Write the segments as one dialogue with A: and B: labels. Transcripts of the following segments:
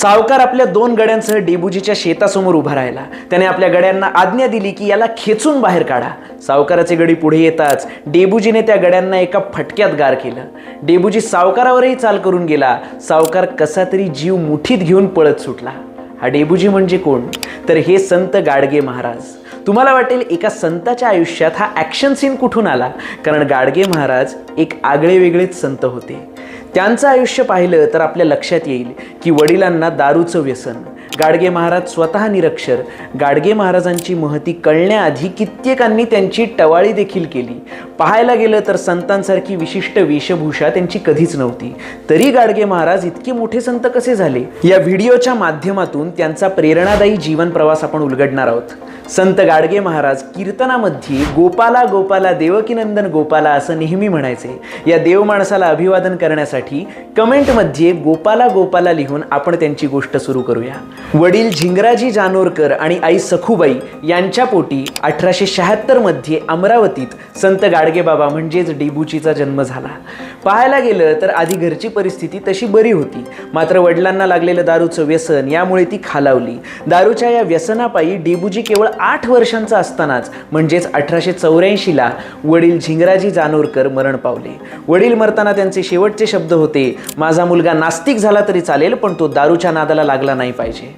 A: सावकार आपल्या दोन गड्यांसह डेबुजीच्या शेतासमोर उभा राहिला. त्याने आपल्या गड्यांना आज्ञा दिली की याला खेचून बाहेर काढा. सावकाराचे गडी पुढे येताच डेबुजीने त्या गड्यांना एका फटक्यात गार केलं. डेबुजी सावकारावरही चाल करून गेला. सावकार कसा तरी जीव मुठीत घेऊन पळत सुटला. हा डेबुजी म्हणजे कोण? तर हे संत गाडगे महाराज. तुम्हाला वाटेल एका संताच्या आयुष्यात हा ॲक्शन सीन कुठून आला? कारण गाडगे महाराज एक आगळे वेगळेच संत होते. त्यांचं आयुष्य पाहिलं तर आपल्या लक्षात येईल की वडिलांना दारूचं व्यसन गाडगे महाराज स्वतः निरक्षर. गाडगे महाराजांची महती कळण्याआधी कित्येकांनी त्यांची टवाळी देखील केली. पाहायला गेलं तर संतांसारखी विशिष्ट वेशभूषा त्यांची कधीच नव्हती. तरी गाडगे महाराज इतके मोठे संत कसे झाले? या व्हिडिओच्या माध्यमातून त्यांचा प्रेरणादायी जीवन प्रवास आपण उलगडणार आहोत. संत गाडगे महाराज कीर्तनामध्ये गोपाला गोपाला देवकीनंदन गोपाला असं नेहमी म्हणायचे. या देव माणसाला अभिवादन करण्यासाठी कमेंटमध्ये गोपाला गोपाला लिहून आपण त्यांची गोष्ट सुरू करूया. वडील झिंगराजी जानोरकर आणि आई सखूबाई यांच्या पोटी अठराशे शहात्तरमध्ये अमरावतीत संत गाडगेबाबा म्हणजेच डेबुचीचा जन्म झाला. पाहायला गेलं तर आधी घरची परिस्थिती तशी बरी होती. मात्र वडिलांना लागलेलं दारूचं व्यसन यामुळे ती खालावली. दारूच्या या व्यसनापायी डेबुजी केवळ आठ वर्षांचा असतानाच म्हणजेच अठराशे चौऱ्याऐंशीला वडील झिंगराजी जानोरकर मरण पावले. वडील मरताना त्यांचे शेवटचे शब्द होते माझा मुलगा नास्तिक झाला तरी चालेल पण तो दारूच्या नादाला लागला नाही पाहिजे.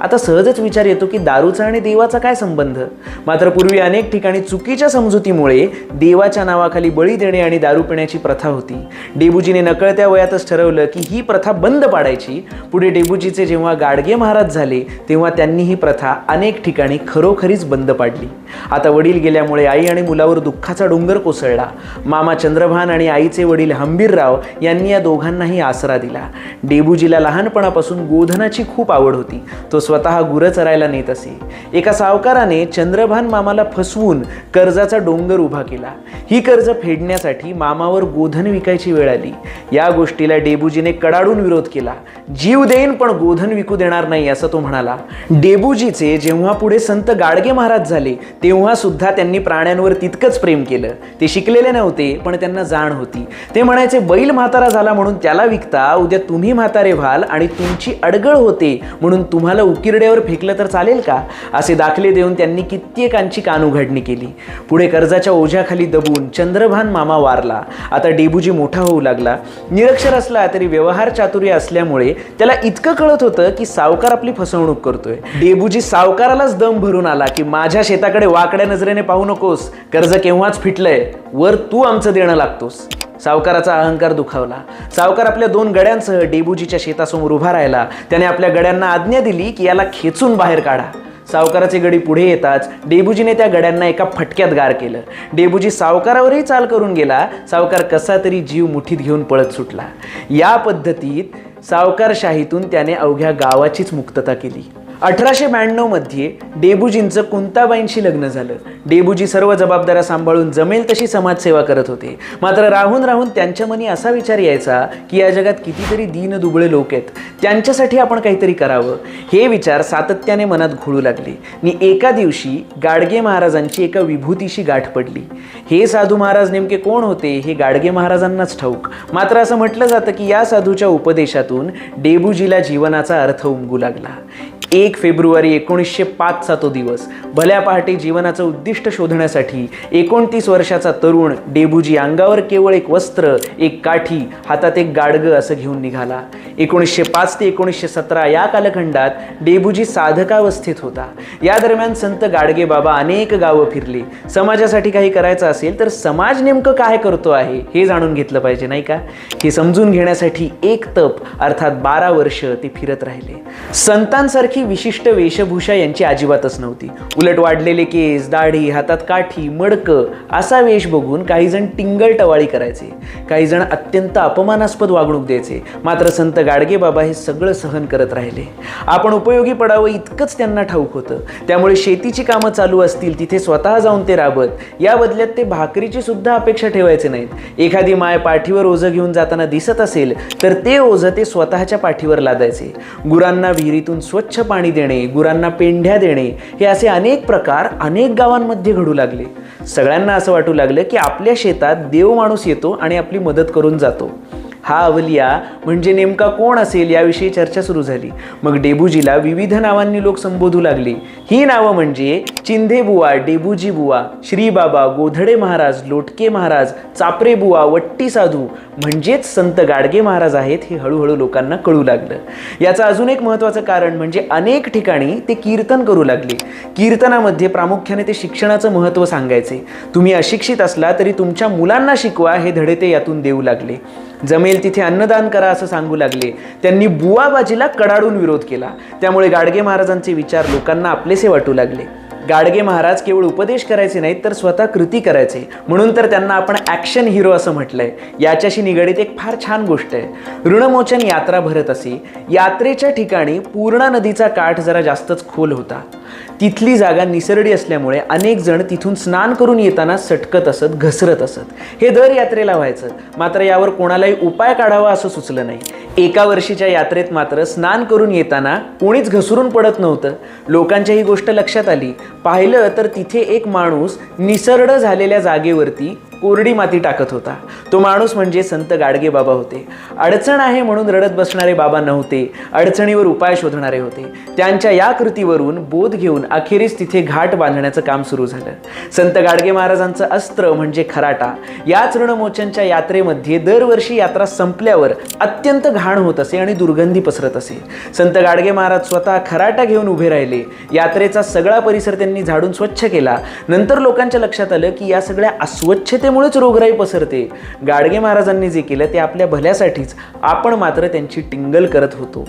A: आता सहजच विचार येतो की दारूचा आणि देवाचा काय संबंध? मात्र पूर्वी अनेक ठिकाणी चुकीच्या समजुतीमुळे देवाच्या नावाखाली बळी देणे आणि दारू पिण्याची प्रथा होती. डेबुजीने नकळत्या वयातच ठरवलं की ही प्रथा बंद पाडायची. पुढे डेबुजीचे जेव्हा गाडगे महाराज झाले तेव्हा त्यांनी ही प्रथा अनेक ठिकाणी खरोखरीच बंद पाडली. आता वडील गेल्यामुळे आई आणि मुलावर दुःखाचा डोंगर कोसळला. मामा चंद्रभान आणि आईचे वडील हंबीरराव यांनी या दोघांनाही आसरा दिला. डेबुजीला लहानपणापासून गोधनाची खूप आवड होती. तो स्वतः गुरं चरायला नेत असे. एका सावकाराने चंद्रभान मामाला फसवून कर्जाचा डोंगर उभा केला. ही कर्ज फेडण्यासाठी मामावर गोधन विकायची वेळ आली. या गोष्टीला डेबूजीने कडाडून विरोध केला. जीव देईन पण गोधन विकू देणार नाही असं तो म्हणाला. डेबूजीचे जेव्हा पुढे संत गाडगे महाराज झाले तेव्हा सुद्धा त्यांनी प्राण्यांवर तितकंच प्रेम केलं. ते शिकलेले नव्हते पण त्यांना जाण होती. ते म्हणायचे बैल म्हातारा झाला म्हणून त्याला विकता उद्या तुम्ही म्हातारे व्हाल आणि तुमची अडगळ होते म्हणून तुम्हाला उकिरड्यावर फेकलं तर चालेल का? असे दाखले देऊन त्यांनी कित्येकांची कान उघडणी केली. पुढे कर्जाच्या ओझ्याखाली दबून चंद्रभान मामा वारला. आता डेबूजी मोठा होऊ लागला. निरक्षर असला तरी व्यवहार चातुर्य असल्यामुळे त्याला इतकं कळत होतं की सावकार आपली फसवणूक करतोय. डेबूजी सावकारालाच दम भरून आला की माझ्या शेताकडे वाकड्या नजरेने पाहू नकोस. कर्ज केव्हाच फिटलंय? वर तू आमचं देणं लागतोस. सावकाराचा अहंकार दुखावला. सावकार आपल्या दोन गड्यांसह डेबुजीच्या शेतासमोर उभा राहिला. त्याने आपल्या गड्यांना आज्ञा दिली की याला खेचून बाहेर काढा. सावकाराचे गडी पुढे येताच डेबुजीने त्या गड्यांना एका फटक्यात गार केलं. डेबुजी सावकारावरही चाल करून गेला. सावकार कसा तरी जीव मुठीत घेऊन पळत सुटला. या पद्धतीत सावकारशाहीतून त्याने अवघ्या गावाचीच मुक्तता केली. अठराशे ब्याण्णवमध्ये डेबुजींचं कुंताबाईंशी लग्न झालं. डेबुजी सर्व जबाबदाऱ्या सांभाळून जमेल तशी समाजसेवा करत होते. मात्र राहून राहून त्यांच्या मनी असा विचार यायचा की या जगात कितीतरी दीन दुबळे लोक आहेत. त्यांच्यासाठी आपण काहीतरी करावं. हे विचार सातत्याने मनात घोळू लागले. आणि एका दिवशी गाडगे महाराजांची एका विभूतीशी गाठ पडली. हे साधू महाराज नेमके कोण होते हे गाडगे महाराजांनाच ठाऊक. मात्र असं म्हटलं जातं की या साधूच्या उपदेशातून डेबुजीला जीवनाचा अर्थ उमगू लागला. एक फेब्रुवारी एकोणीसशे पाचचा तो दिवस. भल्या पहाटे जीवनाचं उद्दिष्ट शोधण्यासाठी एकोणतीस वर्षाचा तरुण डेबुजी अंगावर केवळ एक वस्त्र एक काठी हातात एक गाडगं असं घेऊन निघाला. एकोणीसशे पाच ते एकोणीसशे सतरा या कालखंडात डेबुजी साधकावस्थेत होता. या दरम्यान संत गाडगे बाबा अनेक गावं फिरले. समाजासाठी काही करायचं असेल तर समाज नेमकं काय करतो आहे हे जाणून घेतलं पाहिजे नाही का? हे समजून घेण्यासाठी एक तप अर्थात बारा वर्ष ते फिरत राहिले. संतांसारखी विशिष्ट वेशभूषा यांची अजिबातच नव्हती. उलट वाढलेले केस दाढी हातात काठी मडकं असा वेश बघून काही जण टिंगल टवाळी करायचे. काही जण अत्यंत अपमानास्पद वागणूक द्यायचे. मात्र संत गाडगे बाबा हे सगळं सहन करत राहिले. आपण उपयोगी पडावं इतकंच त्यांना ठाऊक होतं. त्यामुळे शेतीची कामं चालू असतील तिथे स्वतः जाऊन ते राबत. या बदल्यात ते भाकरीची सुद्धा अपेक्षा ठेवायचे नाहीत. एखादी माय पाठीवर ओझं घेऊन जाताना दिसत असेल तर ते ओझं ते स्वतःच्या पाठीवर लादायचे. गुरांना विहिरीतून स्वच्छ पाणी देणे गुरांना पेंढ्या देणे हे असे अनेक प्रकार अनेक गावांमध्ये घडू लागले. सगळ्यांना असं वाटू लागलं की आपल्या शेतात देव माणूस येतो आणि आपली मदत करून जातो. हा अवलिया म्हणजे नेमका कोण असेल याविषयी चर्चा सुरू झाली. मग डेबूजीला विविध नावांनी लोक संबोधू लागले. ही नावं म्हणजे चिंधेबुवा डेबूजी बुवा श्रीबाबा गोधडे महाराज लोटके महाराज चापरे बुवा वट्टी साधू म्हणजेच संत गाडगे महाराज आहेत हे हळूहळू लोकांना कळू लागलं. याचं अजून एक महत्त्वाचं कारण म्हणजे अनेक ठिकाणी ते कीर्तन करू लागले. कीर्तनामध्ये प्रामुख्याने ते शिक्षणाचं महत्त्व सांगायचे. तुम्ही अशिक्षित असला तरी तुमच्या मुलांना शिकवा हे धडे ते यातून देऊ लागले. जमेल तिथे अन्नदान करा असं सांगू लागले. त्यांनी बुवाबाजीला कडाडून विरोध केला. त्यामुळे गाडगे महाराजांचे विचार लोकांना आपलेसे वाटू लागले. गाडगे महाराज केवळ उपदेश करायचे नाहीत तर स्वतः कृती करायचे. म्हणून तर त्यांना आपण ॲक्शन हिरो असं म्हटलंय. याच्याशी निगडीत एक फार छान गोष्ट आहे. ऋणमोचन यात्रा भरत असे. यात्रेच्या ठिकाणी पूर्णा नदीचा काठ जरा जास्तच खोल होता. तिथली जागा निसरडी असल्यामुळे अनेक जण तिथून स्नान करून येताना सटकत असत घसरत असत. हे दर यात्रेला व्हायचं. मात्र यावर कोणालाही उपाय काढावा असं सुचलं नाही. एका वर्षीच्या यात्रेत मात्र स्नान करून येताना कोणीच घसरून पडत नव्हतं. लोकांच्या ही गोष्ट लक्षात आली. पाहिलं तर तिथे एक माणूस निसरड झालेल्या जागेवरती कोरडी माती टाकत होता. तो माणूस म्हणजे संत गाडगे बाबा होते. अडचण आहे म्हणून रडत बसणारे बाबा नव्हते. अडचणीवर उपाय शोधणारे होते. त्यांच्या या कृतीवरून बोध घेऊन अखेरीस तिथे घाट बांधण्याचं काम सुरू झालं. संत गाडगे महाराजांचं अस्त्र म्हणजे खराटा. याच ऋणमोचनच्या यात्रेमध्ये दरवर्षी यात्रा संपल्यावर अत्यंत घाण होत असे आणि दुर्गंधी पसरत असे. संत गाडगे महाराज स्वतः खराटा घेऊन उभे राहिले. यात्रेचा सगळा परिसर त्यांनी झाडून स्वच्छ केला. नंतर लोकांच्या लक्षात आलं की या सगळ्या अस्वच्छते त्याच्यामुळेच रोगराई पसरते. गाडगे महाराजांनी जे केलं ते आपल्या भल्यासाठीच. आपण मात्र त्यांची टिंगल करत होतो.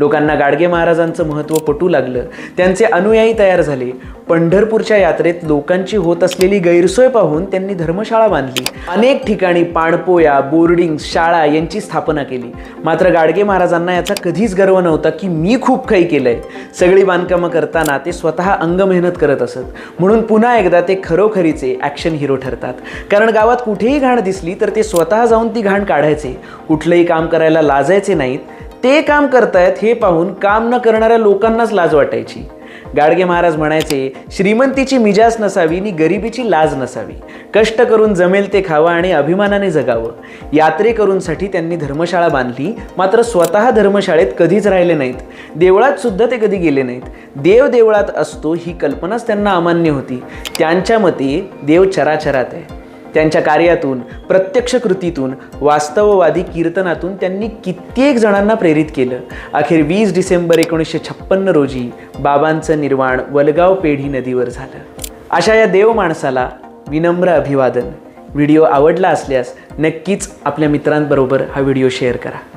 A: लोकांना गाडगे महाराजांचं महत्त्व पटू लागलं. त्यांचे अनुयायी तयार झाले. पंढरपूरच्या यात्रेत लोकांची होत असलेली गैरसोय पाहून त्यांनी धर्मशाळा बांधली. अनेक ठिकाणी पाणपोया बोर्डिंग शाळा यांची स्थापना केली. मात्र गाडगे महाराजांना याचा कधीच गर्व नव्हता की मी खूप काही केलंय. सगळी बांधकामं करताना ते स्वतः अंग मेहनत करत असत. म्हणून पुन्हा एकदा ते खरोखरीचे ॲक्शन हिरो ठरतात. कारण गावात कुठेही घाण दिसली तर ते स्वतः जाऊन ती घाण काढायचे. कुठलंही काम करायला लाजायचे नाहीत. ते काम करतायत हे पाहून काम न करणाऱ्या लोकांनाच लाज वाटायची. गाडगे महाराज म्हणायचे श्रीमंतीची मिजाज नसावी आणि गरिबीची लाज नसावी. कष्ट करून जमेल ते खावं आणि अभिमानाने जगावं. यात्रेकरूंसाठी त्यांनी धर्मशाळा बांधली मात्र स्वतः धर्मशाळेत कधीच राहिले नाहीत. देवळात सुद्धा ते कधी गेले नाहीत. देव देवळात असतो ही कल्पनाच त्यांना अमान्य होती. त्यांच्या मते देव चराचरात आहे. त्यांच्या कार्यातून प्रत्यक्ष कृतीतून वास्तववादी कीर्तनातून त्यांनी कित्येक जणांना प्रेरित केलं. अखेर वीस डिसेंबर एकोणीसशे छप्पन्न रोजी बाबांचं निर्वाण वलगाव पेढी नदीवर झालं. अशा या देव माणसाला विनम्र अभिवादन. व्हिडिओ आवडला असल्यास नक्कीच आपल्या मित्रांबरोबर हा व्हिडिओ शेअर करा.